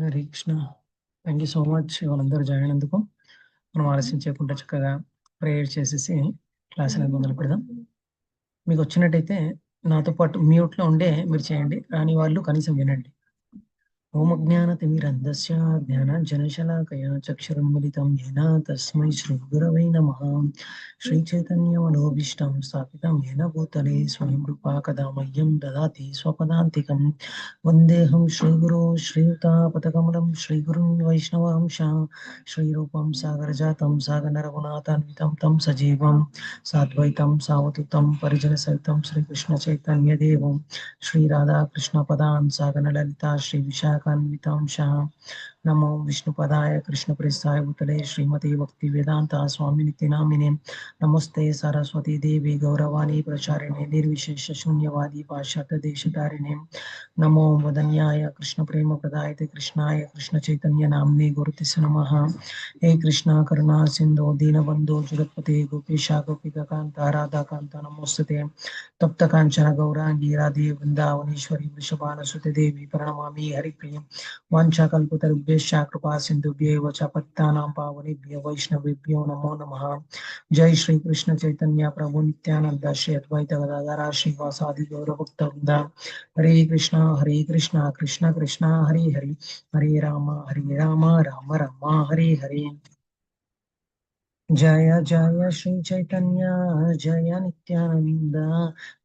Hare Krishna. Thank you so much వాళ్ళందరూ join అయినందుకు మనం ఆలస్యం చేయకుండా చక్కగా ప్రేయర్ చేసేసి క్లాస్ అనేది మొదలు పెడదాం. మీకు వచ్చినట్టయితే నాతో పాటు మ్యూట్లో ఉండే మీరు చేయండి. రాని వాళ్ళు కనీసం వినండి. ओम ज्ञान ओमज्ञानतिमिरन्धस्य ज्ञानाञ्जनशलाकया चक्षुरुन्मिलितं येन तस्मै श्रीगुरवै नमः श्रीचैतन्यमनोभीष्टं स्थापितं येन भूतले स्वयं रूपा कदा मह्यं ददाति स्वपदान्तिकं वन्देऽहं श्रीगुरो श्रीयुतापथकमलं श्रीगुरुन् वैष्णवंशा श्रीरूपं सागरजातं सागररघुनाथान्वितं तं सजीवं साद्वैतं सावतुतं परिजनसहितं सागर ललिता श्री विशा كان ميتاون شها नमो विष्णुपदाय कृष्णप्रेसाय उतले श्रीमती भक्ति वेदांत स्वामी नित्यनामिने। नमस्ते सरस्वती देवी गौरवाणी प्रचारिणे, निर्विशेष शून्यवादी पाश्चात देशधारिणे। नमो वदन्याय कृष्ण प्रेम प्रदाय कृष्णाय कृष्ण चैतन्य नामने गुरुतिस नम। हे कृष्ण, करुणा सिंधु दीनबंधु जगतपते, गोपेशा गोपिकांत राधाकांत नमोस्ते तप्त कांचन गौरांगी राधे वृंदावनेश्वरी वृषभानुसुते देवी प्रणमा हरिप्रिय वांछाकल्पतरुभ्य వృషభానసుతి దేవి ప్రణమామి హరిప్రియం వాంఛాకల్పతరుభ్యశ్చ కృపా సింధుభ్యేవ చ పత్తానాం పావనేభ్య వైష్ణవేభ్యో నమో నమః జై శ్రీ కృష్ణ చైతన్య ప్రభు నిత్యానంద శ్రీ అద్వైత గదాధర శ్రీవాసాది గౌరభక్త వృంద హరే కృష్ణ హరే కృష్ణ కృష్ణ కృష్ణ హరే హరి హరే రామ హరే రామ రామ రామ హరే హరే జయ జయ శ్రీ చైతన్య జయ నిత్యానంద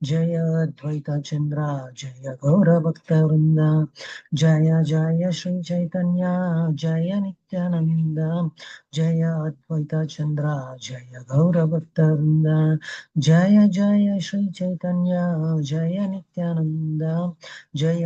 జయ అద్వైత చంద్ర జయ గౌర భక్త వృంద జయ జయ శ్రీ చైతన్య జయ నిత్యానంద జయ అద్వైత చంద్ర జయ గౌర భక్త వృంద జయ జయ శ్రీ చైతన్య జయ నిత్యానంద జయ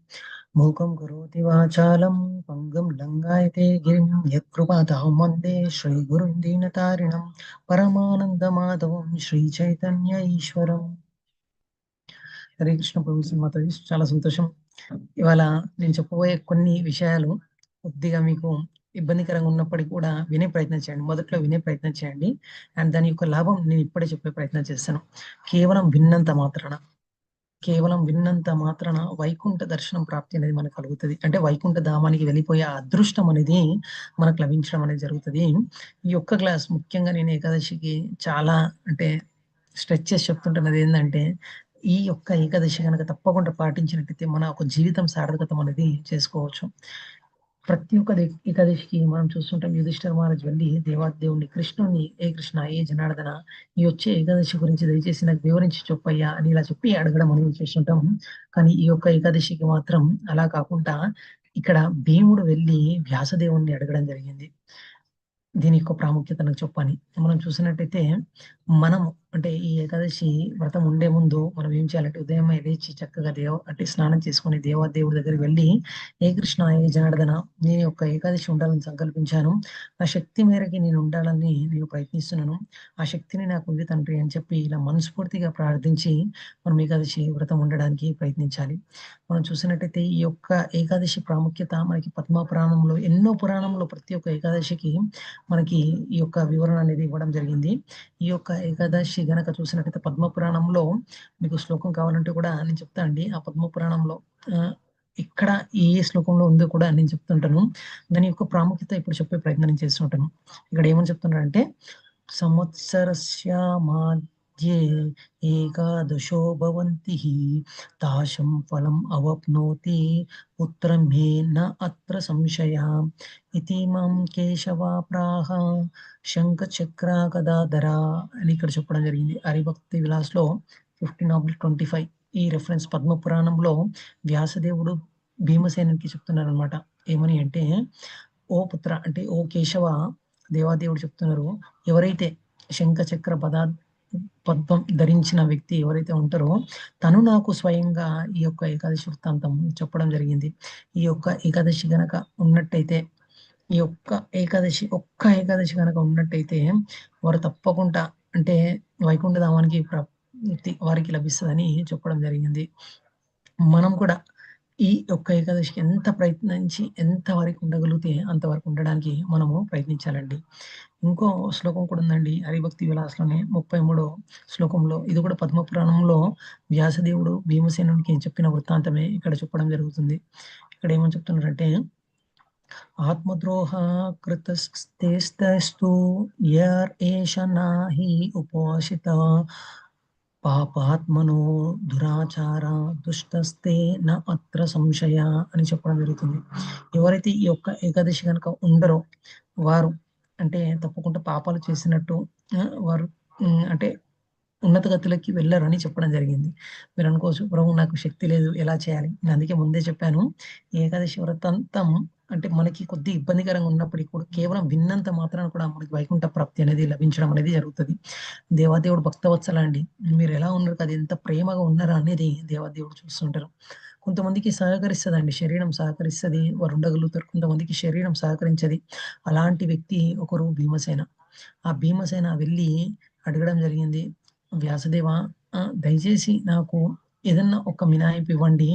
మూకం కరోతి వాచాలం పంగం లంగాయతే గిరిం యత్కృపాతహం వందే శ్రీగురుం దీనతారిణం పరమానందమాధవం శ్రీ చైతన్య ఈశ్వరం హరే కృష్ణ ప్రభు మాతాజీ చాలా సంతోషం. ఇవాళ నేను చెప్పబోయే కొన్ని విషయాలు కొద్దిగా మీకు ఇబ్బందికరంగా ఉన్నప్పటికీ కూడా వినే ప్రయత్నం చేయండి. మొదట్లో వినే ప్రయత్నం చేయండి. అండ్ దాని యొక్క లాభం నేను ఇప్పుడే చెప్పే ప్రయత్నం చేస్తాను. కేవలం విన్నంత మాత్రాన. కేవలం విన్నంత మాత్రాన వైకుంఠ దర్శనం ప్రాప్తి అనేది మనకు కలుగుతుంది. అంటే వైకుంఠ ధామానికి వెళ్ళిపోయే అదృష్టం అనేది మనకు లభించడం అనేది జరుగుతుంది. ఈ ఒక్క క్లాస్ ముఖ్యంగా నేను ఏకాదశికి చాలా అంటే స్ట్రెచ్ చేసి చెప్తుంటున్నది ఏంటంటే ఈ యొక్క ఏకాదశి కనుక తప్పకుండా పాటించినట్టయితే మన ఒక జీవితం సార్థకతం అనేది చేసుకోవచ్చు. ప్రతి ఒక్క దే- ఏకాదశికి మనం చూస్తుంటాం యుధిష్ఠర్ మహారాజ్ వెళ్ళి దేవాదేవుని కృష్ణుని ఏ కృష్ణ ఏ జనార్దన ఈ వచ్చే ఏకాదశి గురించి దయచేసి నాకు వివరించి చెప్పయ్యా అని ఇలా చెప్పి అడగడం మనం చేస్తుంటాం. కానీ ఈ యొక్క ఏకాదశికి మాత్రం అలా కాకుండా ఇక్కడ భీముడు వెళ్ళి వ్యాసదేవుణ్ణి అడగడం జరిగింది. దీని యొక్క ప్రాముఖ్యత నాకు చెప్పని మనం చూసినట్టయితే మనం అంటే ఈ ఏకాదశి వ్రతం ఉండే ముందు మనం ఏం చేయాలంటే ఉదయం లేచి చక్కగా దేవ అంటే స్నానం చేసుకుని దేవాదేవుడి దగ్గరికి వెళ్ళి ఏ కృష్ణ ఏ జనార్దన నేను యొక్క ఏకాదశి ఉండాలని సంకల్పించాను. నా శక్తి మేరకి నేను ఉండాలని నేను ప్రయత్నిస్తున్నాను. ఆ శక్తిని నాకు ఉంది తండ్రి అని చెప్పి ఇలా మనస్ఫూర్తిగా ప్రార్థించి మనం ఏకాదశి వ్రతం ఉండడానికి ప్రయత్నించాలి. మనం చూసినట్టయితే ఈ యొక్క ఏకాదశి ప్రాముఖ్యత మనకి పద్మ పురాణంలో ఎన్నో పురాణంలో ప్రతి ఒక్క ఏకాదశికి మనకి ఈ యొక్క వివరణ అనేది ఇవ్వడం జరిగింది. ఈ యొక్క ఏకాదశి గనక చూసినట్టయితే పద్మ పురాణంలో మీకు శ్లోకం కావాలంటే కూడా నేను చెప్తా అండి. ఆ పద్మ పురాణంలో ఆ, ఇక్కడ ఏ ఏ శ్లోకంలో ఉందో కూడా నేను చెప్తుంటాను. దాని యొక్క ప్రాముఖ్యత ఇప్పుడు చెప్పే ప్రయత్నం నేను చేస్తుంటాను ఇక్కడ ఏమని చెప్తున్నారంటే సంవత్సరస్య ये ఏకాదశో భవంతి తాశం ఫలం అవప్నోతి పుత్రం మే న అత్ర సంశయ ఇతి మాం కేశవ ప్రాహ శంఖ గదాధర అని ఇక్కడ చెప్పడం జరిగింది। హరిభక్తి విలాస్లో ఫిఫ్టీన్ ఆబ్లిక్ ట్వంటీ ఫైవ్ ఈ రెఫరెన్స్ పద్మ పురాణంలో వ్యాసదేవుడు భీమసేనునికి చెప్తున్నారు అనమాట ఏమని అంటే ఓ పుత్ర అంటే ఓ కేశవ దేవాదేవుడు చెప్తున్నారు. ఎవరైతే శంఖచక్ర పదా పద్మం ధరించిన వ్యక్తి ఎవరైతే ఉంటారో తను నాకు స్వయంగా ఈ యొక్క ఏకాదశి వృత్తాంతం చెప్పడం జరిగింది ఈ యొక్క ఏకాదశి గనక ఉన్నట్టయితే ఈ యొక్క ఏకాదశి ఒక్క ఏకాదశి కనుక ఉన్నట్టయితే వారు తప్పకుండా అంటే వైకుంఠధామానికి ప్రతి ప్రాప్తి వారికి లభిస్తుందని చెప్పడం జరిగింది. మనం కూడా ఈ ఒక్క ఏకాదశికి ఎంత ప్రయత్నించి ఎంత వరకు ఉండగలిగితే అంతవరకు ఉండడానికి మనము ప్రయత్నించాలండి. ఇంకో శ్లోకం కూడా ఉందండి హరిభక్తి విలాస్‌లోనే 33 శ్లోకంలో ఇది కూడా పద్మ పురాణంలో వ్యాసదేవుడు భీమసేనునికి చెప్పిన వృత్తాంతమే ఇక్కడ చెప్పడం జరుగుతుంది. ఇక్కడ ఏమని చెప్తున్నారంటే ఆత్మద్రోహ కృతస్తేస్తస్తు యర్ ఏష నాహి ఉపవాసిత పాపాత్మనో దురాచార దుష్టస్తే న అత్ర సంశయ అని చెప్పడం జరుగుతుంది. ఎవరైతే ఈ యొక్క ఏకాదశి కనుక ఉండరో వారు అంటే తప్పకుండా పాపాలు చేసినట్టు వారు అంటే ఉన్నత గతులకి వెళ్ళరని చెప్పడం జరిగింది. మీరు అనుకోవచ్చు ప్రభు నాకు శక్తి లేదు ఎలా చేయాలి? నేను అందుకే ముందే చెప్పాను. ఏకాదశి వ్రతంతం అంటే మనకి కొద్ది ఇబ్బందికరంగా ఉన్నప్పటికి కూడా కేవలం విన్నంత మాత్రాన కూడా మనకి వైకుంఠ ప్రాప్తి అనేది లభించడం అనేది జరుగుతుంది దేవాదేవుడు భక్తవత్సల అండి. మీరు ఎలా ఉన్నారు కదా! ఎంత ప్రేమగా ఉన్నారా అనేది దేవాదేవుడు చూస్తుంటారు. కొంతమందికి సహకరిస్తదండి. శరీరం సహకరిస్తది. వారు ఉండగలుగుతారు. కొంతమందికి శరీరం సహకరించది. అలాంటి వ్యక్తి ఒకరు భీమసేన. ఆ భీమసేన వెళ్ళి అడగడం జరిగింది. వ్యాసదేవ దయచేసి నాకు ఏదన్నా ఒక మినహాయింపు ఇవ్వండి.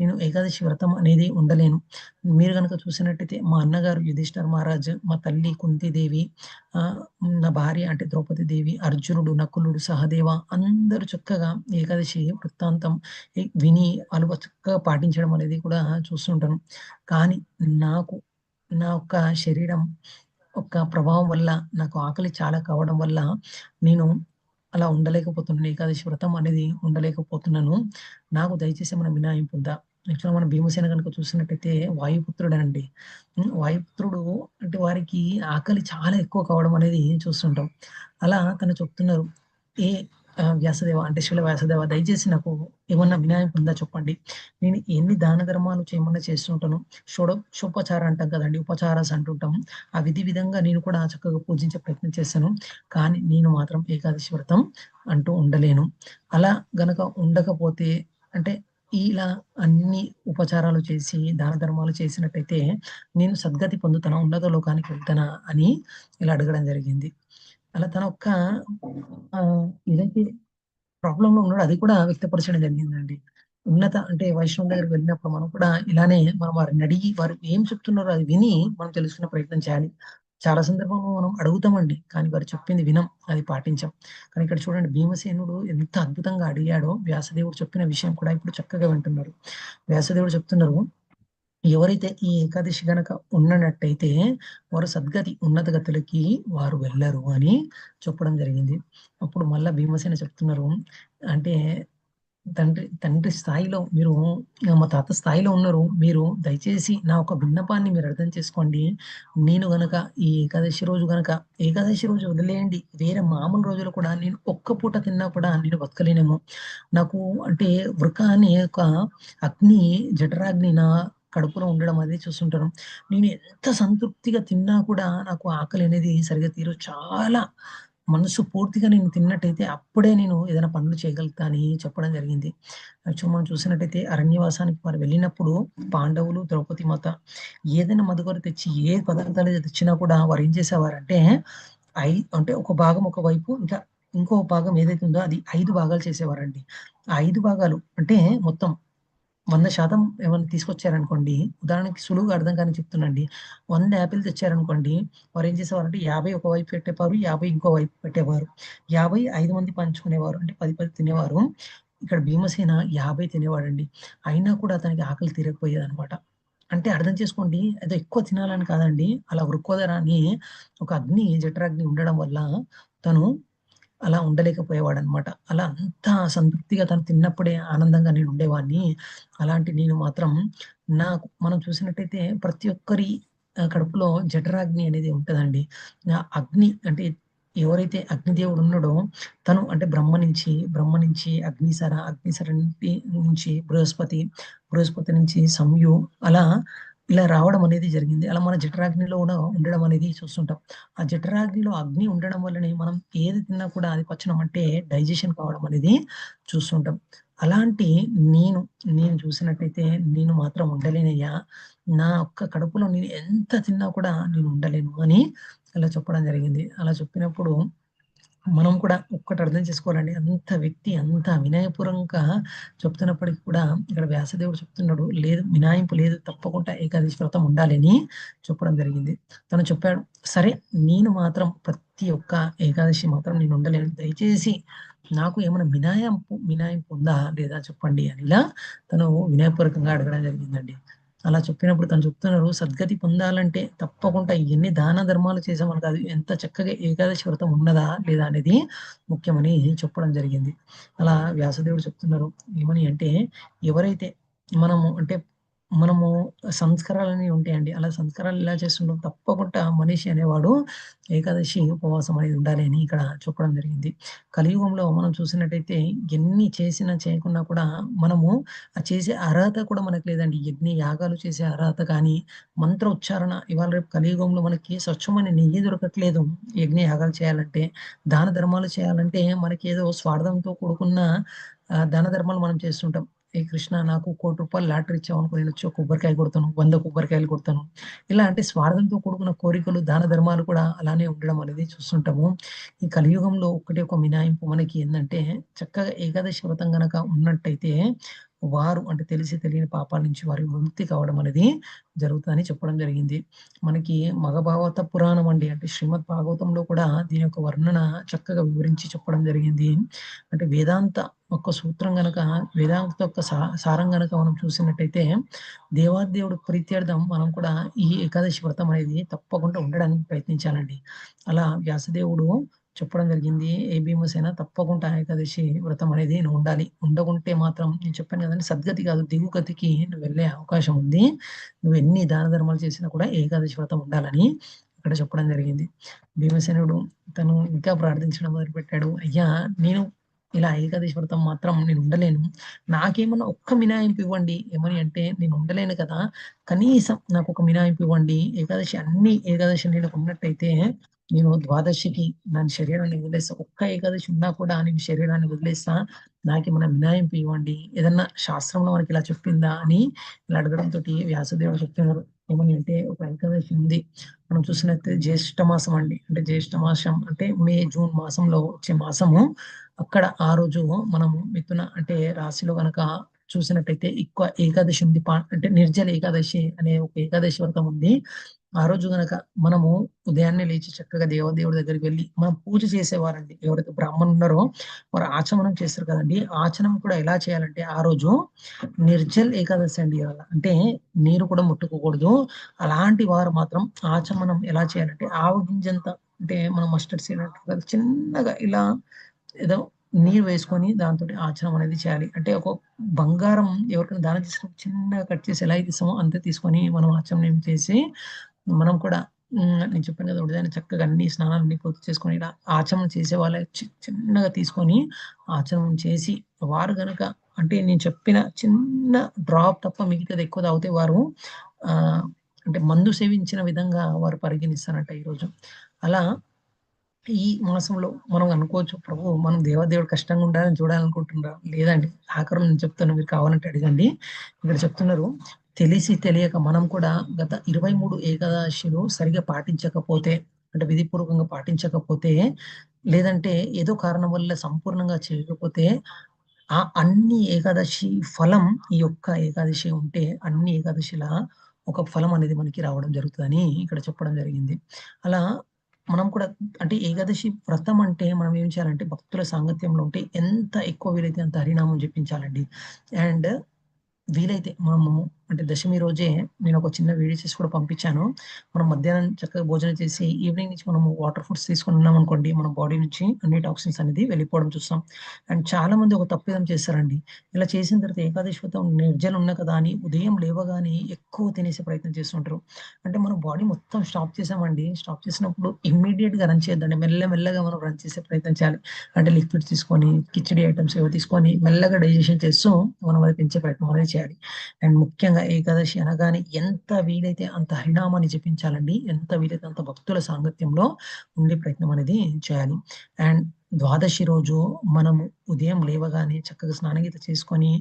నేను ఏకాదశి వ్రతం అనేది ఉండలేను. మీరు కనుక చూసినట్టయితే మా అన్నగారు యుధిష్ఠర్ మహారాజ్, మా తల్లి కుంతిదేవి నా భార్య అంటే ద్రౌపది దేవి, అర్జునుడు, నకులుడు, సహదేవ అందరూ చక్కగా ఏకాదశి వృత్తాంతం విని వాళ్ళు చక్కగా పాటించడం అనేది కూడా చూస్తుంటాను. కానీ నాకు నా యొక్క శరీరం ఒక ప్రభావం వల్ల నాకు ఆకలి చాలా కావడం వల్ల నేను అలా ఉండలేకపోతున్నాను. ఏకాదశి వ్రతం అనేది ఉండలేకపోతున్నాను. నాకు దయచేసి మనం మినహాయింపు ఉందా? యాక్చువల్‌గా మన భీమసేన గనుక చూసినట్టయితే వాయుపుత్రుడు అండి వాయుపుత్రుడు అంటే వారికి ఆకలి చాలా ఎక్కువ కావడం అనేది చూస్తుంటాం. అలా తను చెప్తున్నారు. ఏ వ్యాసదేవ అంటే శివుల వ్యాసదేవ దయచేసి నాకు ఏమన్నా వినాయం ఉందా చెప్పండి. నేను ఎన్ని దాన ధర్మాలు చేయమన్నా చేస్తుంటాను. షోడశోపచార అంటాం కదండీ! ఉపచారాస్ అంటుంటాం. ఆ విధి విధంగా నేను కూడా చక్కగా పూజించే ప్రయత్నం చేశాను. కానీ నేను మాత్రం ఏకాదశి వ్రతం అంటూ ఉండలేను. అలా గనక ఉండకపోతే అంటే ఇలా అన్ని ఉపచారాలు చేసి, దాన ధర్మాలు చేసినట్టయితే నేను సద్గతి పొందుతానా? ఉన్నత లోకానికి వెళ్తానా? అని ఇలా అడగడం జరిగింది. అలా తన యొక్క ఆహ్, ఏదైతే ప్రాబ్లమ్‌లో ఉన్నాడో అది కూడా వ్యక్తపరచడం జరిగిందండి. ఉన్నత అంటే వైష్ణవం దగ్గరికి వెళ్ళినప్పుడు మనం కూడా ఇలానే మనం వారిని అడిగి వారు ఏం చెప్తున్నారో అది విని మనం తెలుసుకునే ప్రయత్నం చేయాలి. చాలా సందర్భంలో మనం అడుగుతామండి. కానీ వారు చెప్పింది వినం. అది పాటించాం కానీ ఇక్కడ చూడండి భీమసేనుడు ఎంత అద్భుతంగా అడిగాడో వ్యాసదేవుడు చెప్పిన విషయం కూడా ఇప్పుడు చక్కగా వింటున్నారు. వ్యాసదేవుడు చెప్తున్నారు. ఎవరైతే ఈ ఏకాదశి గనక ఉన్నట్టయితే వారు సద్గతి ఉన్నత గతులకి వారు వెళ్ళరు అని చెప్పడం జరిగింది. అప్పుడు మళ్ళా భీమసేన చెప్తున్నారు. అంటే తండ్రి తండ్రి స్థాయిలో మీరు మా తాత స్థాయిలో ఉన్నారు. మీరు దయచేసి నా ఒక విన్నపాన్ని మీరు అర్థం చేసుకోండి. నేను గనక ఈ ఏకాదశి రోజు గనక ఏకాదశి రోజు వదిలేయండి. వేరే మామూలు రోజుల్లో కూడా నేను ఒక్క పూట తిన్నా కూడా నేను బతకలేనేమో. నాకు అంటే వృక అనే ఒక అగ్ని జఠరాగ్ని నా కడుపులో ఉండడం అనేది చూస్తుంటాను. నేను ఎంత సంతృప్తిగా తిన్నా కూడా నాకు ఆకలి అనేది సరిగ్గా తీరు చాలా మనసు పూర్తిగా నేను తిన్నట్టయితే అప్పుడే నేను ఏదైనా పనులు చేయగలుగుతా అని చెప్పడం జరిగింది. యాక్చువల్ మనం చూసినట్టయితే అరణ్యవాసానికి వారు వెళ్ళినప్పుడు పాండవులు, ద్రౌపది మాత ఏదైనా మదుగర తెచ్చి ఏ పదార్థాలు తెచ్చినా కూడా వారు ఏం చేసేవారంటే ఐ అంటే ఒక భాగం ఒక వైపు ఇంకా ఇంకో భాగం ఏదైతే ఉందో అది ఐదు భాగాలు చేసేవారండి. ఆ 5 భాగాలు అంటే మొత్తం వంద శాతం ఏమైనా తీసుకొచ్చారనుకోండి, ఉదాహరణకి సులువుగా అర్థం కానీ చెప్తున్నాండి వంద యాపిల్ తెచ్చారనుకోండి, ఏం చేసేవారంటే యాభై ఒక వైపు పెట్టేవారు, 50 ఇంకో వైపు పెట్టేవారు. 50 5 మంది పంచుకునేవారు. అంటే పది పది తినేవారు. ఇక్కడ భీమసేన 50 తినేవాడండి. అయినా కూడా అతనికి ఆకలి తీరకపోయేదనమాట. అంటే అర్థం చేసుకోండి ఏదో ఎక్కువ తినాలని కాదండి. అలా వృక్కోదరాన్ని అని ఒక అగ్ని జఠరాగ్ని ఉండడం వల్ల తను అలా ఉండలేకపోయేవాడనమాట. అలా అంత సంతృప్తిగా తను తిన్నప్పుడే ఆనందంగా నేను ఉండేవాడిని. అలాంటి నేను మాత్రం నాకు మనం చూసినట్టయితే ప్రతి ఒక్కరి కడుపులో జఠరాగ్ని అనేది ఉంటదండి. అగ్ని అంటే ఎవరైతే అగ్నిదేవుడు ఉన్నాడో తను అంటే బ్రహ్మ నుంచి, బ్రహ్మ నుంచి అగ్నిసర, అగ్నిసర నుంచి బృహస్పతి, బృహస్పతి నుంచి సంయు అలా ఇలా రావడం అనేది జరిగింది. అలా మన జఠరాగ్నిలో కూడా ఉండడం అనేది చూస్తుంటాం. ఆ జఠరాగ్నిలో అగ్ని ఉండడం వల్లనే మనం ఏది తిన్నా కూడా అది పచ్చడం అంటే డైజెషన్ కావడం అనేది చూస్తుంటాం. అలాంటి నేను, నేను చూసినట్టయితే నేను మాత్రం ఉండలేనయ్యా. నా ఒక్క కడుపులో నేను ఎంత తిన్నా కూడా నేను ఉండలేను అని అలా చెప్పడం జరిగింది. అలా చెప్పినప్పుడు మనం కూడా ఒక్కటి అర్థం చేసుకోవాలండి. అంత వ్యక్తి అంత వినయపూర్వకంగా చెప్తున్నప్పటికీ కూడా ఇక్కడ వ్యాసదేవుడు చెప్తున్నాడు. లేదు మినాయింపు లేదు. తప్పకుండా ఏకాదశి వ్రతం ఉండాలని చెప్పడం జరిగింది. తను చెప్పాడు. సరే నేను మాత్రం ప్రతి ఒక్క ఏకాదశి మాత్రం నేను ఉండలేను. దయచేసి నాకు ఏమైనా మినాయింపు మినాయింపు ఉందా లేదా చెప్పండి అని ఇలా తను వినయపూర్వకంగా అడగడం జరిగిందండి. అలా చెప్పినప్పుడు తను చెప్తున్నారు సద్గతి పొందాలంటే తప్పకుండా ఎన్ని దాన ధర్మాలు చేసామని కాదు ఎంత చక్కగా ఏకాదశి వ్రతం ఉన్నదా లేదా అనేది ముఖ్యమని చెప్పడం జరిగింది. అలా వ్యాసదేవుడు చెప్తున్నారు ఏమని అంటే ఎవరైతే మనము అంటే మనము సంస్కారాలు అనేవి ఉంటాయండి. అలా సంస్కారాలు ఎలా చేస్తుండడం తప్పకుండా మనిషి అనేవాడు ఏకాదశి ఉపవాసం అనేది ఉండాలి అని ఇక్కడ చెప్పడం జరిగింది. కలియుగంలో మనం చూసినట్టయితే ఎన్ని చేసినా చేయకున్నా కూడా మనము ఆ చేసే అర్హత కూడా మనకు లేదండి. యజ్ఞ యాగాలు చేసే అర్హత కానీ, మంత్ర ఉచ్చారణ ఇవాళ రేపు కలియుగంలో మనకి స్వచ్ఛమైన నెయ్యి దొరకట్లేదు యజ్ఞ యాగాలు చేయాలంటే. దాన ధర్మాలు చేయాలంటే మనకి ఏదో స్వార్థంతో కూడుకున్న దాన ధర్మాలు మనం చేస్తుంటాం. ఏ కృష్ణ నాకు కోటి రూపాయలు లాటరీ ఇచ్చావనుకో నేనొచ్చి ఒక కొబ్బరికాయ కొడతాను. వంద కొబ్బరికాయలు కొడతాను. ఇలా అంటే స్వార్థంతో కూడుకున్న కోరికలు, దాన ధర్మాలు కూడా అలానే ఉండడం అనేది చూస్తుంటాము. ఈ కలియుగంలో ఒకటి ఒక మినాయింపు మనకి ఏంటంటే చక్కగా ఏకాదశి వ్రతం గనక ఉన్నట్టయితే వారు అంటే తెలిసి తెలియని పాపాల నుంచి వారి విముక్తి కావడం అనేది జరుగుతుందని చెప్పడం జరిగింది. మనకి మగభాగవత పురాణం అండి. అంటే శ్రీమద్ భాగవతంలో కూడా దీని యొక్క వర్ణన చక్కగా వివరించి చెప్పడం జరిగింది. అంటే వేదాంత ఒక సూత్రం గనక వేదాంత యొక్క సారం గనక మనం చూసినట్టయితే దేవాదేవుడు ప్రీత్యర్థం మనం కూడా ఈ ఏకాదశి వ్రతం అనేది తప్పకుండా ఉండడానికి ప్రయత్నించాలండి. అలా వ్యాసదేవుడు చెప్పడం జరిగింది. ఏ భీమసేన తప్పకుండా ఏకాదశి వ్రతం అనేది నేను ఉండాలి. ఉండకుంటే మాత్రం నేను చెప్పాను కదండి సద్గతి కాదు దిగుగతికి నువ్వు వెళ్ళే అవకాశం ఉంది. నువ్వు ఎన్ని దాన ధర్మాలు చేసినా కూడా ఏకాదశి వ్రతం ఉండాలని ఇక్కడ చెప్పడం జరిగింది. భీమసేనుడు తను ఇంకా ప్రార్థించడం మొదలుపెట్టాడు. అయ్యా నేను ఇలా ఏకాదశి వ్రతం మాత్రం నేను ఉండలేను. నాకేమన్నా ఒక్క మినాయింపు ఇవ్వండి. ఏమని అంటే నేను ఉండలేను కదా! కనీసం నాకు ఒక మినాయింపు ఇవ్వండి. ఏకాదశి అన్ని ఏకాదశి నేను ఉన్నట్టయితే నేను ద్వాదశికి నా శరీరాన్ని వదిలేస్తా. ఒక్క ఏకాదశి ఉన్నా కూడా నేను శరీరాన్ని వదిలేస్తా. నాకు ఏమైనా మినాయింపు ఇవ్వండి. ఏదన్నా శాస్త్రంలో మనకి ఇలా చెప్పిందా అని ఇలా అడగడంతో వ్యాసదేవుడు చెప్తున్నారు. ఏమని అంటే ఒక ఏకాదశి ఉంది. మనం చూసినట్లయితే జ్యేష్ఠ మాసం అండి. అంటే జ్యేష్ఠ మాసం అంటే మే, జూన్ మాసంలో వచ్చే మాసము. అక్కడ ఆ రోజు మనం మిథున అంటే రాశిలో కనుక చూసినట్టయితే ఎక్కువ ఏకాదశి ఉంది. పా అంటే నిర్జల ఏకాదశి అనే ఒక ఏకాదశి వ్రతం ఉంది. ఆ రోజు గనక మనము ఉదయాన్నే లేచి చక్కగా దేవదేవుడి దగ్గరికి వెళ్ళి మనం పూజ చేసేవారండి. ఎవరైతే బ్రాహ్మణులు ఉన్నారో వారు ఆచమనం చేస్తారు కదండి ఆచనం కూడా ఎలా చేయాలంటే ఆ రోజు నిర్జల్ ఏకాదశి అండి అంటే నీరు కూడా ముట్టుకోకూడదు. అలాంటి వారు మాత్రం ఆచమనం ఎలా చేయాలంటే ఆవగింజంత అంటే మనం మస్టర్డ్ సీడ్ అంటారు కదా! చిన్నగా ఇలా ఏదో నీరు వేసుకొని దాంతో ఆచమనం అనేది చేయాలి. అంటే ఒక బంగారం ఎవరికైనా దానం చేసిన చిన్నగా కట్ చేసి ఎలా ఇస్తామో అంతే తీసుకొని మనం ఆచమనం చేసి మనం కూడా నేను చెప్పాను కదా! ఉదయాన్నే చక్కగా అన్ని స్నానాలన్నీ పూర్తి చేసుకొని ఇలా ఆచమనం చేసే వాళ్ళే చి చిన్నగా తీసుకొని ఆచమనం చేసి వారు గనక అంటే నేను చెప్పిన చిన్న డ్రాప్ తప్ప మిగతాది ఎక్కువ తాగితే వారు అంటే మందు సేవించిన విధంగా వారు పరిగణిస్తారంట ఈరోజు. అలా ఈ మాసంలో మనం అనుకోవచ్చు ప్రభు మనం దేవదేవుడు కష్టంగా ఉండాలని చూడాలనుకుంటున్నారా? లేదండి. ఆఖరం నేను చెప్తాను మీరు కావాలంటే అడగండి. ఇక్కడ చెప్తున్నారు తెలిసి తెలియక మనం కూడా గత 23 ఏకాదశిలు సరిగ్గా పాటించకపోతే అంటే విధిపూర్వకంగా పాటించకపోతే లేదంటే ఏదో కారణం వల్ల సంపూర్ణంగా చేయకపోతే ఆ అన్ని ఏకాదశి ఫలం ఈ యొక్క ఏకాదశి ఉంటే అన్ని ఏకాదశిల ఒక ఫలం అనేది మనకి రావడం జరుగుతుందని ఇక్కడ చెప్పడం జరిగింది. అలా మనం కూడా అంటే ఏకాదశి వ్రతం అంటే మనం ఏం చేయాలంటే భక్తుల సాంగత్యంలో ఉంటే ఎంత ఎక్కువ వీలైతే అంత హరినామం చెప్పించాలండి అండ్ వీలైతే మనము అంటే దశమి రోజే నేను ఒక చిన్న వీడియో చేసి కూడా పంపించాను. మనం మధ్యాహ్నం చక్కగా భోజనం చేసి ఈవినింగ్ నుంచి మనం వాటర్ ఫుడ్స్ తీసుకొని ఉన్నామనుకోండి మన బాడీ నుంచి అన్ని టాక్సిన్స్ అనేది వెళ్ళిపోవడం చూస్తాం. అండ్ చాలా మంది ఒక తప్పిదం చేస్తారండి. ఇలా చేసిన తర్వాత ఏకాదశి వ్రతం నిర్జల ఉన్నా కదా అని ఉదయం లేవగానే ఎక్కువ తినేసే ప్రయత్నం చేస్తుంటారు. అంటే మన బాడీ మొత్తం స్టాప్ చేసామండి. స్టాప్ చేసినప్పుడు ఇమ్మీడియేట్‌గా రన్ చేయొద్దండి. మెల్ల మెల్లగా మనం రన్ చేసే ప్రయత్నం చేయాలి. అంటే లిక్విడ్స్ తీసుకొని, కిచడీ ఐటమ్స్ ఏవో తీసుకొని మెల్లగా డైజెషన్ చేస్తూ మనం అది పెంచే ప్రయత్నం అనేది చేయాలి. అండ్ ముఖ్యంగా ఏకాదశి అనగానే ఎంత వీలైతే అంత హరినామాన్ని జపించాలండి. ఎంత వీలైతే అంత భక్తుల సాంగత్యంలో ఉండే ప్రయత్నం అనేది చేయాలి. అండ్ ద్వాదశి రోజు మనము ఉదయం లేవగానే చక్కగా స్నానగీత చేసుకొని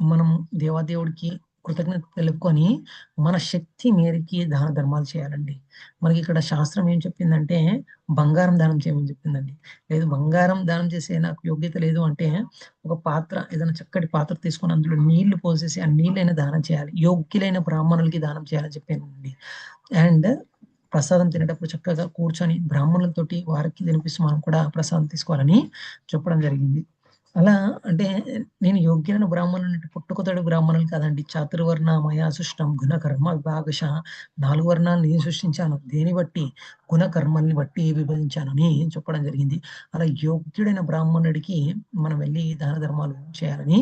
మనం దేవాదేవుడికి కృతజ్ఞత తెలుపుకొని మన శక్తి మేరకి దాన ధర్మాలు చేయాలండి. మనకి ఇక్కడ శాస్త్రం ఏం చెప్పిందంటే బంగారం దానం చేయమని చెప్పిందండి. లేదు బంగారం దానం చేసే నాకు యోగ్యత లేదు అంటే ఒక పాత్ర ఏదైనా చక్కటి పాత్ర తీసుకొని అందులో నీళ్ళు పోసేసి ఆ నీళ్ళైనా దానం చేయాలి. యోగ్యులైన బ్రాహ్మణులకి దానం చేయాలని చెప్పానండి. అండ్ ప్రసాదం తినేటప్పుడు చక్కగా కూర్చొని బ్రాహ్మణులతోటి వారికి తినిపిస్తూ మనం కూడా ప్రసాదం తీసుకోవాలని చెప్పడం జరిగింది. అలా అంటే నేను యోగ్యమైన బ్రాహ్మణులు పుట్టుకతడు బ్రాహ్మణులు కాదండి. చాతుర్వర్ణ మయా సృష్టం గుణకర్మ విభాగశ నాలుగు వర్ణాలు నేను సృష్టించాను. దేని బట్టి? గుణకర్మల్ని బట్టి విభజించానని చెప్పడం జరిగింది. అలా యోగ్యుడైన బ్రాహ్మణుడికి మనం వెళ్ళి దాన ధర్మాలు చేయాలని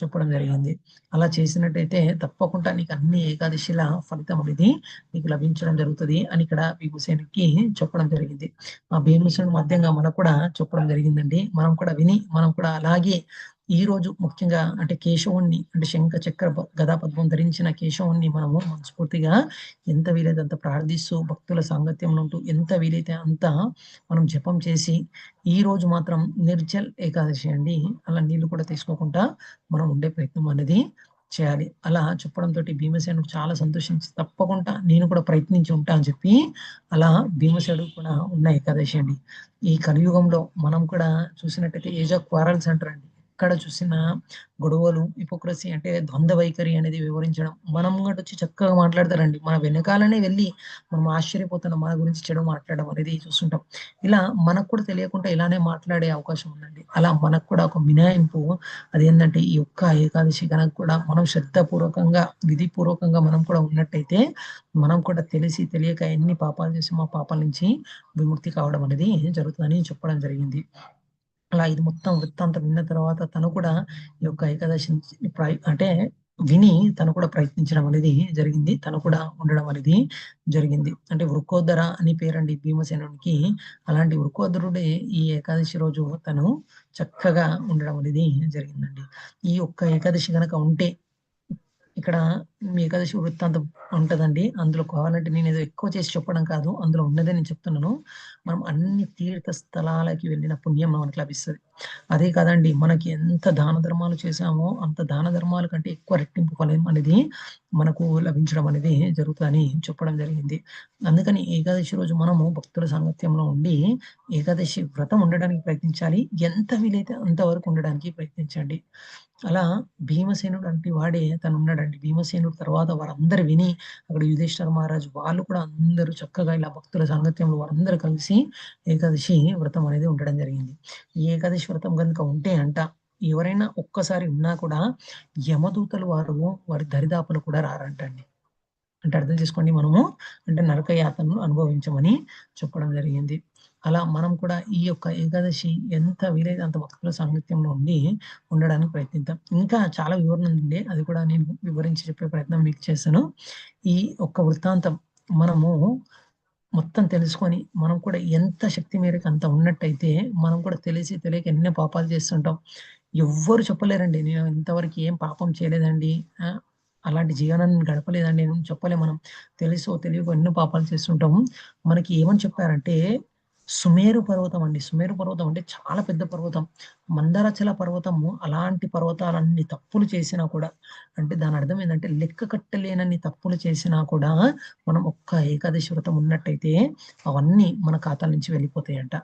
చెప్పడం జరిగింది. అలా చేసినట్టయితే తప్పకుండా నీకు అన్ని ఏకాదశిల ఫలితం అనేది నీకు లభించడం జరుగుతుంది అని ఇక్కడ భీమసేనుకి చెప్పడం జరిగింది. ఆ భీమసేను మధ్యంగా మనకు కూడా చెప్పడం జరిగిందండి. మనం కూడా విని మనం కూడా అలాగే ఈ రోజు ముఖ్యంగా అంటే కేశవుణ్ణి అంటే శంఖ చక్ర గదా పద్మం ధరించిన కేశవుణ్ణి మనము మనస్ఫూర్తిగా ఎంత వీలైతే అంత ప్రార్థిస్తూ భక్తుల సాంగత్యంలో ఉంటూ ఎంత వీలైతే అంత మనం జపం చేసి ఈ రోజు మాత్రం నిర్జల్ ఏకాదశి అండి. అలా నీళ్ళు కూడా తీసుకోకుండా మనం ఉండే ప్రయత్నం అనేది చేయాలి. అలా చెప్పడంతో భీమసేనుడు చాలా సంతోషించి తప్పకుండా నేను కూడా ప్రయత్నించి ఉంటా అని చెప్పి అలా భీమసేనుడు కూడా ఉన్న ఏకాదశి అండి. ఈ కలియుగంలో మనం కూడా చూసినట్టయితే ఏజ్ ఆఫ్ క్వారల్స్ అంటారు అండి. ఎక్కడ చూసినా గొడవలు హిపోక్రసీ అంటే ద్వంద్వ వైఖరి అనేది వివరించడం. మనం కూడా వచ్చి చక్కగా మాట్లాడతారండి. మన వెనకాలనే వెళ్ళి మనం ఆశ్చర్యపోతున్నాం. మన గురించి చెడు మాట్లాడడం అనేది చూస్తుంటాం. ఇలా మనకు కూడా తెలియకుండా ఇలానే మాట్లాడే అవకాశం ఉందండి. అలా మనకు కూడా ఒక మినాయింపు అదేంటంటే ఈ ఒక్క ఏకాదశి కనుక కూడా మనం శ్రద్ధపూర్వకంగా విధిపూర్వకంగా మనం కూడా ఉన్నట్టయితే మనం కూడా తెలిసి తెలియక ఎన్ని పాపాలు చేసి మా పాపాల నుంచి విముక్తి కావడం అనేది జరుగుతుందని చెప్పడం జరిగింది. అలా ఇది మొత్తం వృత్తాంతం విన్న తర్వాత తను కూడా ఈ యొక్క ఏకాదశి అంటే విని తను కూడా ప్రయత్నించడం అనేది జరిగింది. తను కూడా ఉండడం అనేది జరిగింది. అంటే వృకోదర అని పేరండి భీమసేనునికి. అలాంటి వృకోదరుడే ఈ ఏకాదశి రోజు తను చక్కగా ఉండడం అనేది జరిగిందండి. ఈ ఒక్క ఏకాదశి కనుక ఉంటే ఇక్కడ మీ ఏకాదశి వృత్తాంతం ఉంటుందండి. అందులో కావాలంటే నేను ఏదో ఎక్కువ చేసి చెప్పడం కాదు. అందులో ఉన్నదే నేను చెప్తున్నాను. మనం అన్ని తీర్థ స్థలాలకి వెళ్ళిన పుణ్యం మనకు లభిస్తుంది. అదే కాదండి మనకి ఎంత దాన ధర్మాలు చేశామో అంత దాన ధర్మాల కంటే ఎక్కువ రెట్టింపు ఫలం అనేది మనకు లభించడం అనేది జరుగుతుందని చెప్పడం జరిగింది. అందుకని ఏకాదశి రోజు మనము భక్తుల సాంగత్యంలో ఉండి ఏకాదశి వ్రతం ఉండడానికి ప్రయత్నించాలి. ఎంత వీలైతే అంతవరకు ఉండడానికి ప్రయత్నించండి. అలా భీమసేనుడు అంటే వాడే తను ఉన్నాడండి. భీమసేనుడు తర్వాత వారందరు విని అక్కడ యుధేశ్వర మహారాజు వాళ్ళు కూడా అందరూ చక్కగా ఇలా భక్తుల సాంగత్యంలో వారందరూ కలిసి ఏకాదశి వ్రతం అనేది ఉండడం జరిగింది. ఈ ఏకాదశి వ్రతం కనుక ఉంటే అంట ఎవరైనా ఒక్కసారి ఉన్నా కూడా యమదూతలు వారు వారి దరిదాపులు కూడా రారంటండి. అంటే అర్థం చేసుకోండి మనము అంటే నరక యాతను అనుభవించమని చెప్పడం జరిగింది. అలా మనం కూడా ఈ యొక్క ఏకాదశి ఎంత వీలైతే అంత భక్తుల సాంగత్యంలో ఉండి ఉండడానికి ప్రయత్నిద్దాం. ఇంకా చాలా వివరణ ఉంది అది కూడా నేను వివరించి చెప్పే ప్రయత్నం మీకు చేశాను. ఈ ఒక్క వృత్తాంతం మనము మొత్తం తెలుసుకొని మనం కూడా ఎంత శక్తి మేరకు అంత ఉన్నట్టయితే మనం కూడా తెలిసి తెలియక ఎన్నో పాపాలు చేస్తుంటాం. ఎవ్వరు చెప్పలేరండి. నేను ఇంతవరకు ఏం పాపం చేయలేదండి. అలాంటి జీవనాన్ని గడపలేదండి. నేను చెప్పలే మనం. తెలుసో తెలియకో ఎన్నో పాపాలు చేస్తుంటాము. మనకి ఏమని చెప్పారంటే సుమేరు పర్వతం అండి. సుమేరు పర్వతం అంటే చాలా పెద్ద పర్వతం. మందరచల పర్వతము. అలాంటి పర్వతాలన్నీ తప్పులు చేసినా కూడా అంటే దాని అర్థం ఏంటంటే లెక్క కట్టలేనన్ని తప్పులు చేసినా కూడా మనం ఒక్క ఏకాదశి వ్రతం ఉన్నట్టయితే అవన్నీ మన ఖాతాల నుంచి వెళ్ళిపోతాయంట.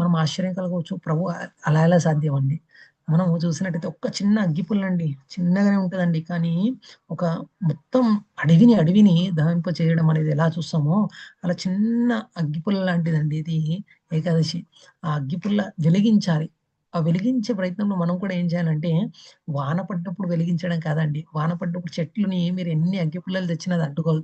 మనం ఆశ్చర్యం కలగవచ్చు. ప్రభు అలా ఎలా సాధ్యం అండి? మనం చూసినట్టయితే ఒక్క చిన్న అగ్గిపుల్లండి చిన్నగానే ఉంటుందండి. కానీ ఒక మొత్తం అడవిని అడవిని దహింప చేయడం అనేది ఎలా చూస్తామో అలా చిన్న అగ్గిపుల్ల లాంటిదండి ఇది ఏకాదశి. ఆ అగ్గిపుల్ల వెలిగించాలి. ఆ వెలిగించే ప్రయత్నంలో మనం కూడా ఏం చేయాలంటే వాన పడ్డప్పుడు వెలిగించడం కాదండి. వాన పడ్డప్పుడు చెట్లుని మీరు ఎన్ని అగ్గిపుల్లలు తెచ్చినా అది అంటుకోదు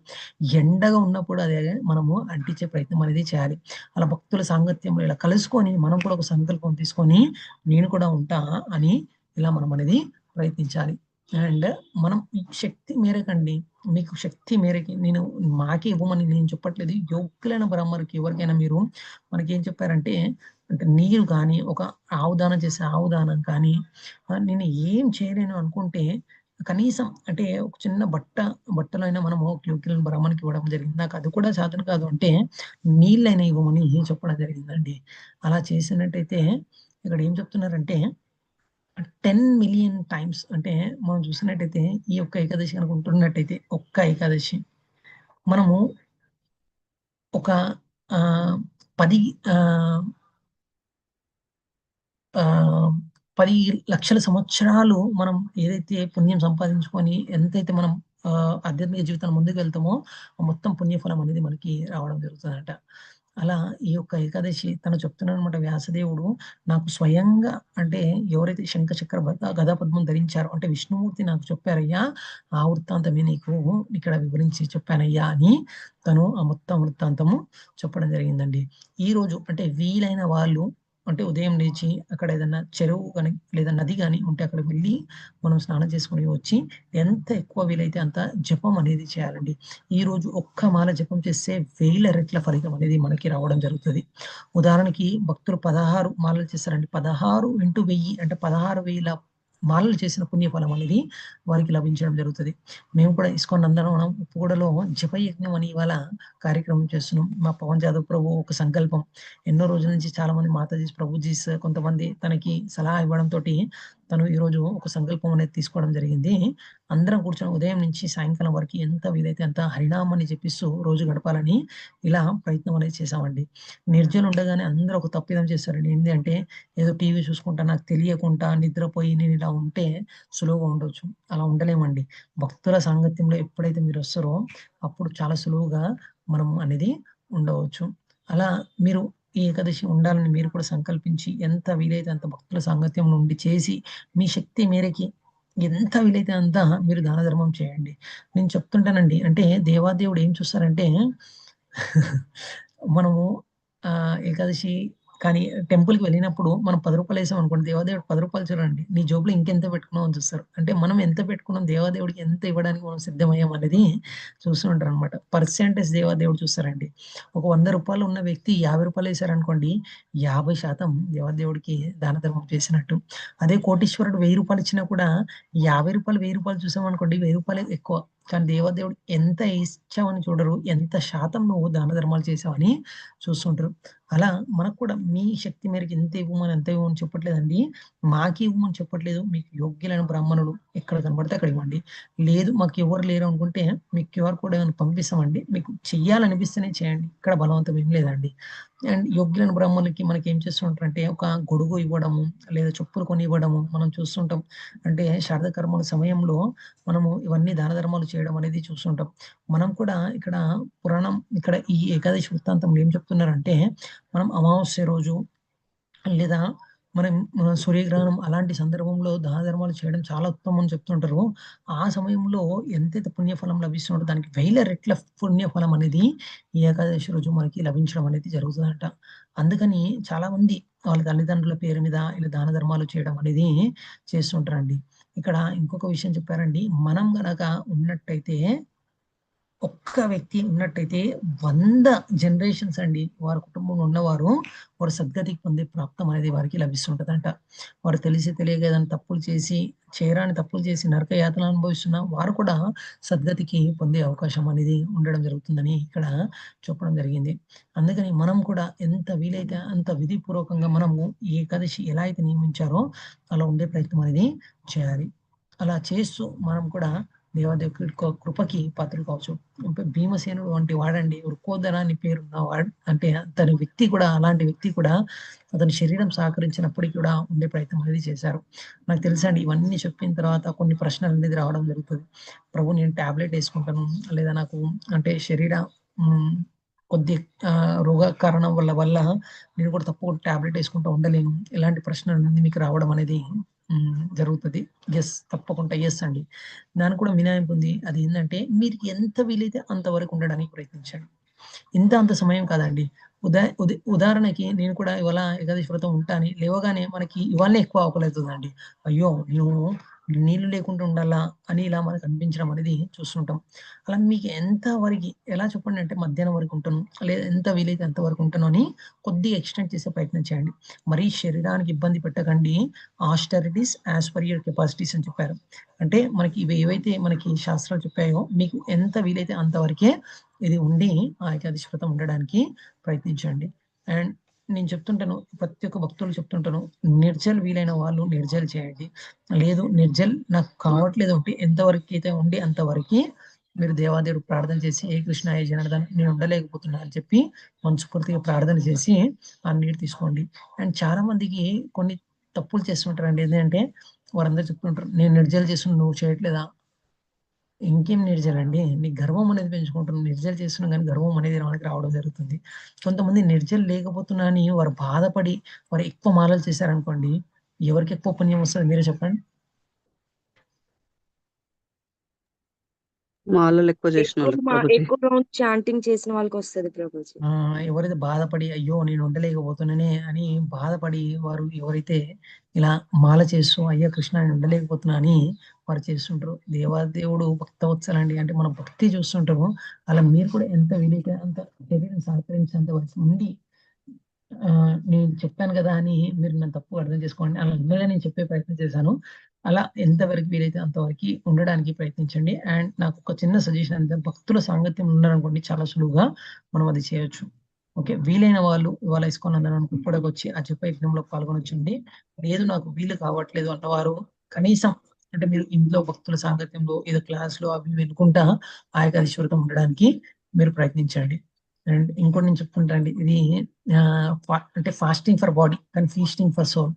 ఎండగా ఉన్నప్పుడు అదే మనము అంటించే ప్రయత్నం అనేది చేయాలి. అలా భక్తుల సాంగత్యంలో ఇలా కలుసుకొని మనం కూడా ఒక సంకల్పం తీసుకొని నేను కూడా ఉంటా అని ఇలా మనం అనేది ప్రయత్నించాలి. అండ్ మనం శక్తి మేరకండి మీకు శక్తి మేరకి నేను మాకే ఇవ్వమని నేను చెప్పట్లేదు యోగ్యులైన బ్రహ్మరికి ఎవరికైనా మీరు మనకి ఏం చెప్పారంటే అంటే నీరు కానీ ఒక ఆవుదానం చేసే ఆవుదానం కానీ నేను ఏం చేయలేను అనుకుంటే కనీసం అంటే ఒక చిన్న బట్ట బట్టలో అయినా మనము క్యూకిలను బ్రాహ్మణ్‌కి ఇవ్వడం జరిగింది. నాకు అది కూడా సాధన కాదు అంటే నీళ్ళైనా ఇవ్వమని చెప్పడం జరిగిందండి. అలా చేసినట్టయితే ఇక్కడ ఏం చెప్తున్నారంటే టెన్ మిలియన్ టైమ్స్ అంటే మనం చూసినట్టయితే ఈ యొక్క ఏకాదశి గనుక ఉంటున్నట్టయితే ఒక్క ఏకాదశి మనము ఒక పది పది లక్షల సంవత్సరాలు మనం ఏదైతే పుణ్యం సంపాదించుకొని ఎంతైతే మనం ఆధ్యాత్మిక జీవితాన్ని ముందుకు వెళ్తామో మొత్తం పుణ్యఫలం అనేది మనకి రావడం జరుగుతుందంట. అలా ఈ యొక్క ఏకాదశి తను చెప్తున్నాడనమాట వ్యాసదేవుడు నాకు స్వయంగా అంటే ఎవరైతే శంఖ చక్ర గద గదా పద్మం ధరించారో అంటే విష్ణుమూర్తి నాకు చెప్పారయ్యా! ఆ వృత్తాంతమే నీకు ఇక్కడ వివరించి చెప్పానయ్యా అని తను ఆ మొత్తం వృత్తాంతము చెప్పడం జరిగిందండి. ఈరోజు అంటే వీలైన వాళ్ళు అంటే ఉదయం లేచి అక్కడ ఏదన్నా చెరువు కానీ లేదా నది కానీ ఉంటే అక్కడ వెళ్ళి మనం స్నానం చేసుకొని వచ్చి ఎంత ఎక్కువ వీలైతే అంత జపం అనేది చేయాలండి. ఈ రోజు ఒక్క మాల జపం చేస్తే వేల రెట్ల ఫలితం అనేది మనకి రావడం జరుగుతుంది ఉదాహరణకి భక్తులు 16 మాలలు చేస్తారండి. 16 ఇంటూ వెయ్యి అంటే పదహారు వేల మాలలు చేసిన పుణ్యఫలం అనేది వారికి లభించడం జరుగుతుంది మేము కూడా ఇస్కాన్ మనం ఉప్పుగూడలో జపయజ్ఞం అని ఇవాళ కార్యక్రమం చేస్తున్నాం. మా పవన్ జాదవ్ ప్రభు ఒక సంకల్పం ఎన్నో రోజుల నుంచి చాలా మంది మాతాజీస్, ప్రభుజీస్ కొంతమంది తనకి సలహా ఇవ్వడంతోటి తను ఈరోజు ఒక సంకల్పం అనేది తీసుకోవడం జరిగింది. అందరం కూర్చొని ఉదయం నుంచి సాయంకాలం వరకు ఎంత వీలైతే అంత హరినామాన్ని చెప్పిస్తూ రోజు గడపాలని ఇలా ప్రయత్నం అనేది చేశామండి. నిర్జలు ఉండగానే అందరూ ఒక తప్పిదం చేస్తారండి. ఏంది అంటే ఏదో టీవీ చూసుకుంటా నాకు తెలియకుండా నిద్రపోయి నేను ఇలా ఉంటే సులువుగా ఉండొచ్చు. అలా ఉండలేమండి. భక్తుల సాంగత్యంలో ఎప్పుడైతే మీరు వస్తారో అప్పుడు చాలా సులువుగా మనం అనేది ఉండవచ్చు. అలా మీరు ఈ ఏకాదశి ఉండాలని మీరు కూడా సంకల్పించి ఎంత వీలైతే అంత భక్తుల సాంగత్యం నుండి చేసి మీ శక్తి మేరకి ఎంత వీలైతే అంత మీరు దాన ధర్మం చేయండి. నేను చెప్తుంటానండి అంటే దేవాదేవుడు ఏం చూస్తారంటే మనము ఏకాదశి కానీ టెంపుల్‌కి వెళ్ళినప్పుడు మనం పది రూపాయలు వేసాం అనుకోండి దేవాదేవుడు పది రూపాయలు చూడండి నీ జోబులో ఇంకెంత పెట్టుకున్నావు అని చూస్తారు. అంటే మనం ఎంత పెట్టుకున్నాం దేవాదేవుడికి ఎంత ఇవ్వడానికి మనం సిద్ధమయ్యాం అనేది చూస్తూ ఉంటారనమాట. పర్సెంటేజ్ దేవాదేవుడు చూస్తారండి. ఒక వంద రూపాయలు ఉన్న వ్యక్తి యాభై రూపాయలు వేశారనుకోండి యాభై శాతం దేవాదేవుడికి దాన ధర్మం చేసినట్టు. అదే కోటీశ్వరుడు వెయ్యి రూపాయలు ఇచ్చినా కూడా రూ. 50 రూ. 1000 చూసామనుకోండి వెయ్యి రూపాయలు ఎక్కువ. కానీ దేవదేవుడు ఎంత ఇచ్చావని చూడరు. ఎంత శాతం నువ్వు దాన ధర్మాలు చేశావని చూస్తుంటారు. అలా మనకు కూడా మీ శక్తి మేరకు ఎంత ఇవ్వమని, ఎంత ఇవ్వమని చెప్పట్లేదండి. మాకు ఇవ్వమని చెప్పట్లేదు. మీకు యోగ్యులైన బ్రాహ్మణులు ఎక్కడ కనబడితే అక్కడ ఇవ్వండి. లేదు మాకు ఎవరు లేరు అనుకుంటే మీకు క్యూఆర్ కోడ్ ఏమైనా పంపిస్తామండి. మీకు చెయ్యాలనిపిస్తేనే చేయండి. ఇక్కడ బలవంతం ఏం లేదండి. అండ్ యోగ్యులైన బ్రాహ్మణులకి ఏం చేస్తుంటారంటే ఒక గొడుగు ఇవ్వడము, లేదా చెప్పులు కొని ఇవ్వడము మనం చూస్తుంటాం. అంటే శారద కర్మల సమయంలో మనము ఇవన్నీ దాన ధర్మాలు చేయడం అనేది చూస్తుంటాం. మనం కూడా ఇక్కడ పురాణం ఇక్కడ ఈ ఏకాదశి వృత్తాంతంలో ఏం చెప్తున్నారంటే మనం అమావాస్య రోజు లేదా మనం సూర్యగ్రహణం అలాంటి సందర్భంలో దాన ధర్మాలు చేయడం చాలా ఉత్తమం అని చెప్తుంటారు. ఆ సమయంలో ఎంతైతే పుణ్యఫలం లభిస్తుందో దానికి వేల రెట్ల పుణ్యఫలం అనేది ఈ ఏకాదశి రోజు మనకి లభించడం అనేది జరుగుతుందంట అందుకని చాలా మంది వాళ్ళ తల్లిదండ్రుల పేరు మీద ఇలా దాన ధర్మాలు చేయడం అనేది చేస్తుంటారండి. ఇక్కడ ఇంకొక విషయం చెప్పారండి. మనం గనక ఉన్నట్టయితే ఒక్క వ్యక్తి ఉన్నట్టయితే వంద జనరేషన్స్ అండి వారి కుటుంబంలో ఉన్నవారు వారు సద్గతికి పొందే ప్రాప్తం అనేది వారికి లభిస్తుంటదంట. వారు తెలిసి తెలియక ఏదైనా తప్పులు చేసి, చేయరాని తప్పులు చేసి నరక యాతన అనుభవిస్తున్న వారు కూడా సద్గతికి పొందే అవకాశం అనేది ఉండడం జరుగుతుందని ఇక్కడ చెప్పడం జరిగింది. అందుకని మనం కూడా ఎంత వీలైతే అంత విధిపూర్వకంగా మనము ఏకాదశి ఎలా అయితే నియమించారో అలా ఉండే ప్రయత్నం అనేది చేయాలి. అలా చేస్తూ మనం కూడా దేవాదేవుడి కృపకి పాత్రలు కావచ్చు. భీమసేనుడు వంటి వాడండి వృకోదర అని పేరున్నవాడు అంటే అతని వ్యక్తి కూడా అలాంటి వ్యక్తి కూడా అతని శరీరం సహకరించినప్పటికీ కూడా ఉండే ప్రయత్నం అనేది చేశారు. నాకు తెలుసండి ఇవన్నీ చెప్పిన తర్వాత కొన్ని ప్రశ్నలు అనేది రావడం జరుగుతుంది ప్రభు నేను టాబ్లెట్ వేసుకుంటాను లేదా నాకు అంటే శరీర కొద్ది రోగ కారణం వల్ల వల్ల నేను కూడా తప్పకుండా టాబ్లెట్ వేసుకుంటూ ఉండలేను. ఇలాంటి ప్రశ్నలన్నీ మీకు రావడం అనేది జరుగుతుంది ఎస్ తప్పకుండా ఎస్ అండి. దానికి కూడా మినాయింపు ఉంది. అది ఏంటంటే మీరు ఎంత వీలైతే అంతవరకు ఉండడానికి ప్రయత్నించండి. ఇంత అంత సమయం కాదండి. ఉదా ఉదాహరణకి నేను కూడా ఇవాళ ఏకాదశి వ్రతం ఉంటాను లేవగానే మనకి ఇవాళ ఎక్కువ ఆకలైతదండి. అయ్యో! నేను నీళ్ళు లేకుండా ఉండాలా అని ఇలా మనకు అనిపించడం అనేది చూస్తుంటాం. అలా మీకు ఎంత వరకు ఎలా చెప్పండి అంటే మధ్యాహ్నం వరకు ఉంటాను లేదా ఎంత వీలైతే ఎంత వరకు ఉంటాను అని కొద్దిగా ఎక్స్టెండ్ చేసే ప్రయత్నం చేయండి. మరి శరీరానికి ఇబ్బంది పెట్టకండి. Austerities as per your capacities అని చెప్పారు. అంటే మనకి ఇవి ఏవైతే మనకి శాస్త్రాలు చెప్పాయో మీకు ఎంత వీలైతే అంతవరకే ఇది ఉండి ఆ యొక్క వ్రతం ఉండడానికి ప్రయత్నించండి. అండ్ నేను చెప్తుంటాను ప్రతి ఒక్క భక్తులు చెప్తుంటాను నిర్జల్ వీలైన వాళ్ళు నిర్జల్ చేయండి. లేదు నిర్జల్ నాకు కావట్లేదు అంటే ఎంతవరకు అయితే ఉండి అంతవరకు మీరు దేవాదేవుడు ప్రార్థన చేసి ఏ కృష్ణ ఏ జనార్దన్ నేను ఉండలేకపోతున్నా అని చెప్పి మనస్ఫూర్తిగా ప్రార్థన చేసి ఆ నీరు తీసుకోండి. అండ్ చాలా మందికి కొన్ని తప్పులు చేస్తుంటారండి. ఏంటంటే వారందరూ చెప్తుంటారు నేను నిర్జలు చేస్తున్నా నువ్వు చేయట్లేదా? ఇంకేం నిర్జలండి? నీ గర్వం అనేది పెంచుకుంటున్నాను నిర్జలు చేస్తున్నాం కానీ గర్వం అనేది మనకి రావడం జరుగుతుంది. కొంతమంది నిర్జలు లేకపోతున్నా అని వారు బాధపడి వారు ఎక్కువ మాలలు చేశారనుకోండి ఎవరికి ఎక్కువ పుణ్యం వస్తుంది? మీరే చెప్పండి. మాలలు ఎక్కువ చేసిన ఎక్కువ రౌండ్ చాంటింగ్ చేసిన వాళ్ళకి వస్తుంది ప్రభుజీ. ఆ ఎవరైతే బాధపడి అయ్యో నేను ఉండలేకపోతున్నానే అని బాధపడి వారు ఎవరైతే ఇలా మాల చేస్తూ అయ్యో కృష్ణ నేను ఉండలేకపోతున్నా అని వారు చేస్తుంటారు. దేవాదేవుడు భక్తవత్సలండి అంటే మనం భక్తి చూస్తుంటాము. అలా మీరు కూడా ఎంత వీలైతే అంత శరీరం సహకరించేంత వరకు ఉండి ఆ నేను చెప్పాను కదా అని మీరు నన్ను తప్పు అర్థం చేసుకోండి. అలా ఉన్నదే నేను చెప్పే ప్రయత్నం చేశాను. అలా ఎంతవరకు వీలైతే అంతవరకు ఉండడానికి ప్రయత్నించండి. అండ్ నాకు ఒక చిన్న సజెషన్ అంటే భక్తుల సాంగత్యం ఉన్నారనుకోండి చాలా సులువుగా మనం అది చేయొచ్చు. ఓకే వీలైన వాళ్ళు ఇవాళ ఇసుకొని అందరం ఇప్పటికి వచ్చి ఆ చెప్పే యజ్ఞంలో పాల్గొనొచ్చండి. లేదు నాకు వీలు కావట్లేదు అన్నవారు కనీసం అంటే మీరు ఇంట్లో భక్తుల సాంగత్యంలో ఏదో క్లాస్లో అవి వినుకుంటా ఆ యొక్క వ్రతం ఉండడానికి మీరు ప్రయత్నించండి. అండ్ ఇంకోటి నేను చెప్పుకుంటానండి ఇది ఆ, ఫా- అంటే ఫాస్టింగ్ ఫర్ బాడీ కానీ ఫీస్టింగ్ ఫర్ సోల్.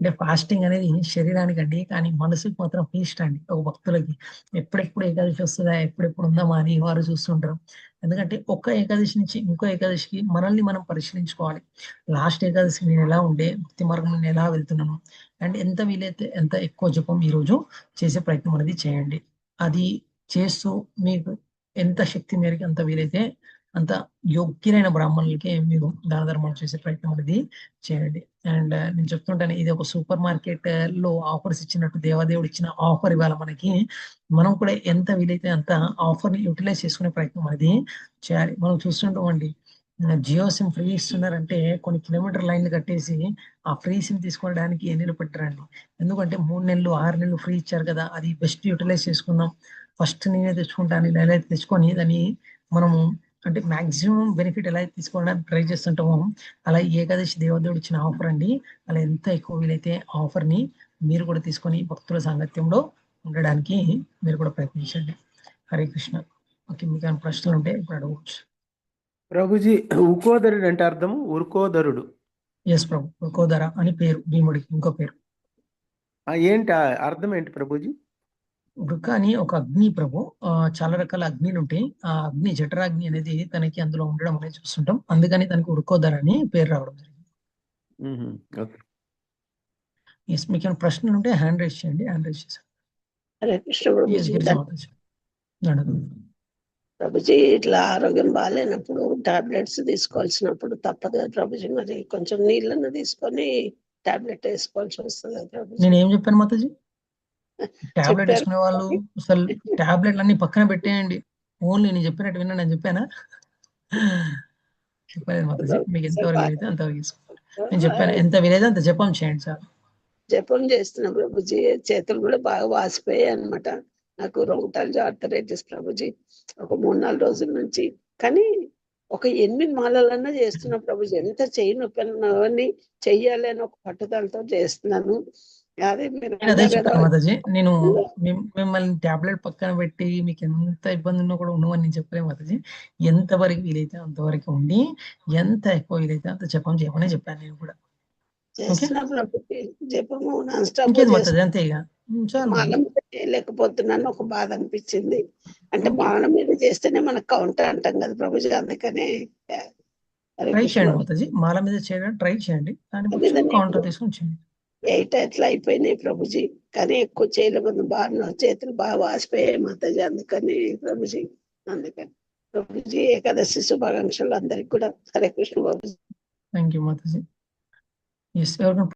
అంటే ఫాస్టింగ్ అనేది శరీరానికి అండి కానీ మనసుకు మాత్రం ఫీస్ట్ అండి ఒక భక్తులకి ఎప్పుడెప్పుడు ఏకాదశి వస్తుందా ఎప్పుడెప్పుడు ఉందామా అని వారు చూస్తుంటారు. ఎందుకంటే ఒక్క ఏకాదశి నుంచి ఇంకో ఏకాదశికి మనల్ని మనం పరిశీలించుకోవాలి. లాస్ట్ ఏకాదశి నేను ఎలా ఉండే భక్తి మార్గం నేను ఎలా వెళ్తున్నాను అండ్ ఎంత వీలైతే ఎంత ఎక్కువ జపం ఈ రోజు చేసే ప్రయత్నం అనేది చేయండి. అది చేస్తూ మీకు ఎంత శక్తి మేరకు అంత వీలైతే అంత యోగ్యులైన బ్రాహ్మణులకే మీరు దాన ధర్మాలు చేసే ప్రయత్నం అనేది చేయండి. అండ్ నేను చెప్తుంటాను ఇది ఒక సూపర్ మార్కెట్లో ఆఫర్స్ ఇచ్చినట్టు దేవాదేవుడు ఇచ్చిన ఆఫర్ ఇవాళ మనకి. మనం కూడా ఎంత వీలైతే అంత ఆఫర్ని యూటిలైజ్ చేసుకునే ప్రయత్నం అనేది చేయాలి. మనం చూస్తుంటామండి జియో సిమ్ ఫ్రీ ఇస్తున్నారంటే కొన్ని కిలోమీటర్ లైన్లు కట్టేసి ఆ ఫ్రీ సిమ్ తీసుకోవడానికి ఎన్ని నెలలు పెట్టారండి. ఎందుకంటే మూడు నెలలు ఆరు నెలలు ఫ్రీ ఇచ్చారు కదా అది బెస్ట్ యూటిలైజ్ చేసుకుందాం. ఫస్ట్ నేనే తెచ్చుకుంటాను నేనైతే అయితే తెచ్చుకొని దాన్ని మనము అంటే మాక్సిమం బెనిఫిట్ ఎలా తీసుకోవడానికి ట్రై చేస్తుంటామో. అలా ఏకాదశి దేవదేవుడు ఇచ్చిన ఆఫర్ అండి. అలా ఎంత ఎక్కువ వీలైతే ఆఫర్ని మీరు కూడా తీసుకొని భక్తుల సాంగత్యంలో ఉండడానికి మీరు కూడా ప్రయత్నించండి. హరే కృష్ణ. ఓకే మీకు ఏమైనా ప్రశ్నలు ఉంటే ఇప్పుడు అడగవచ్చు ప్రభుజీ ఉకోదరుడు అంటే అర్థం ఉరుకోదరుడు. ఎస్ ప్రభు. కోదర అని పేరు భీముడికి ఇంకో పేరు. ఏంటి అర్థం ఏంటి ప్రభుజీ? వృక అని ఒక అగ్ని ప్రభు ఆ, చాలా రకాల అగ్నిలు ఉంటాయి. ఆ అగ్ని జఠరాగ్ని అనేది తనకి అందులో ఉండడం అనేది చూస్తుంటాం. అందుకని తనకి ఉరుకోదర అని పేరు రావడం జరిగింది. ఎస్ మీకు ఏమైనా ప్రశ్నలు ఉంటే హ్యాండ్ రైజ్ చేయండి. హ్యాండ్ రైజ్ చేశాను. ప్రభుజీ. ఇట్లా ఆరోగ్యం బాగాలేనప్పుడు టాబ్లెట్స్ తీసుకోవాల్సినప్పుడు తప్పదు ప్రభుజీ. మరి కొంచెం నీళ్ళను తీసుకొని టాబ్లెట్ వేసుకోవాల్సి వస్తుంది నేను ఏం చెప్పాను మాతాజీ? టాబ్లెట్. వేసుకునే వాళ్ళు అసలు టాబ్లెట్లు అన్ని పక్కన పెట్టేయండి. ఓన్లీ నేను చెప్పినట్టు విన్నా నేను చెప్పానా? చెప్పలేదు మాతాజీ మీకు ఎంత వరకు వీలైతే అంతవరకు తీసుకోండి. నేను చెప్పాను ఎంత వీలైతే అంత జపం చేయండి సార్. జపం చేస్తున్న ప్రభుజీ. చేతులు కూడా బాగా వాసిపోయాయి అన్నమాట. నాకు రొంగటాలు ఆర్థరైటిస్ ప్రభుజీ. ఒక మూడు నాలుగు రోజుల నుంచి. కానీ ఒక ఎనిమిది మాలలన్నా చేస్తున్నా ప్రభుజీ. ఎంత చెయ్యి నొప్పి అవన్నీ చెయ్యాలి అని ఒక పట్టుదలతో చేస్తున్నాను. నేను చెప్పాను మాతాజీ. మిమ్మల్ని టాబ్లెట్ పక్కన పెట్టి మీకు ఎంత ఇబ్బంది ఉన్నా కూడా ఉండవని నేను చెప్పలే మాతాజీ. ఎంత వరకు వీలైతే అంతవరకు ఉండి ఎంత ఎక్కువ వీలైతే అంత జపం చేయమని చెప్పాను నేను కూడా. చేస్తున్నా ప్రభుజీ జపము నాన్ స్టాప్ ఇంకేది మాతాజీ? అంతే ఇక. చేయలేకపోతున్నాను ఒక బాధ అనిపించింది. అంటే మాల మీద చేస్తేనే మనకు కౌంటర్ అంటాం కదా ప్రభుజీ అందుకనే. ట్రై చేయండి. మాతాజీ. మాల మీద చేయడానికి ట్రై చేయండి. దాని కౌంటర్ తీసుకొని చేయండి ఎయిట్ అట్లా అయిపోయినాయి ప్రభుజీ. కానీ ఎక్కువ చేయలేకపోతే బాగా చేతులు బాగా వాసిపోయాయి మాతాజీ అందుకని ప్రభుజీ. అందుకని ప్రభుజీ ఏకాదశి శుభాకాంక్షలు అందరికి కూడా. హరే కృష్ణ బాబు. Thank you Mataji.